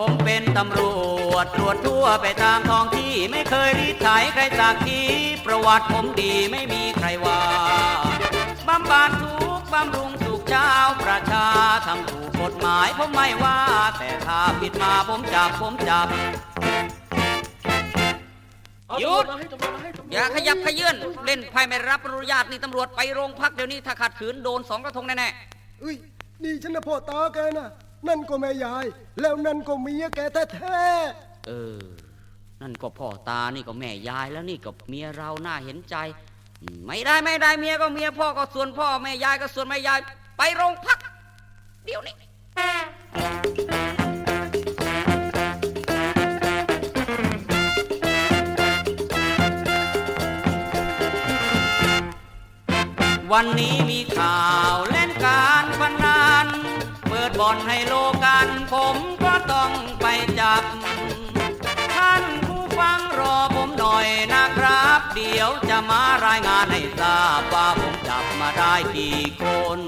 ผมเป็นตำรวจตรวจทั่วไปตามท้องที่ไม่เคยรีดไถใครสักทีประวัติผมดีไม่มีใครว่าายผมไม่ว่า แต่ถ้าผิดมาผมจับผมจับ หยุด อย่าขยับขยื่นเล่นไพ่ไม่รับอนุญาตนี่ตำรวจไปโรงพักเดี๋ยวนี้ถ้าขัดขืนโดนสองกระทงแน่เอ้ยนี่ฉันนะพ่อตาแกนะนั่นก็แม่ยาย แล้วนั่นก็เมียแกแท้ๆเออ นั่นก็พ่อตานี่ก็แม่ยายแล้วนี่ก็เมียเราน่าเห็นใจอืมไม่ได้ไม่ได้เมียก็เมียพ่อก็ส่วนพ่อแม่ยายก็ส่วนแม่ยาย ไปโรงพักเดี๋ยวนี้ วันนี้มีข่าวเล่นการพนันเปิดบ่อนให้โลกันผมก็ต้องไปจับ ท่านผู้ฟังรอผมหน่อยนะครับ เดี๋ยวจะมารายงานให้ทราบว่าผมจับมาได้กี่คน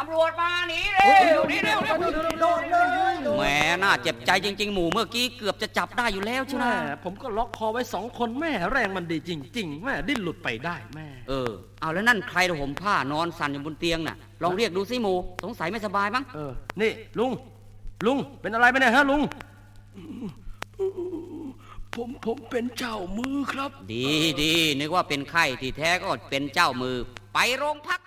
ตำรวจมาหนีเร็วหนีเร็วเร็วๆโดนเลยโดนแหมน่าเจ็บใจจริง ๆ หมู่เมื่อกี้เกือบจะจับได้อยู่แล้วใช่ไหมแม่ผมก็ล็อกคอไว้สองคนแม่แรงมันดีจริง ๆ แม่ดิ้นหลุดไปได้แม่ เออเอาแล้วนั่นใครละห่มผ้านอนสั่นอยู่บนเตียงน่ะลองเรียกดูสิหมูสงสัยไม่สบายมั้งเออ นี่ลุง ลุงเป็นอะไรไปเนี่ยฮะลุง ผมผมเป็นเจ้ามือครับ ดีดีนึกว่าเป็นไข้ที่แท้ก็เป็นเจ้ามือ ไปโรงพัก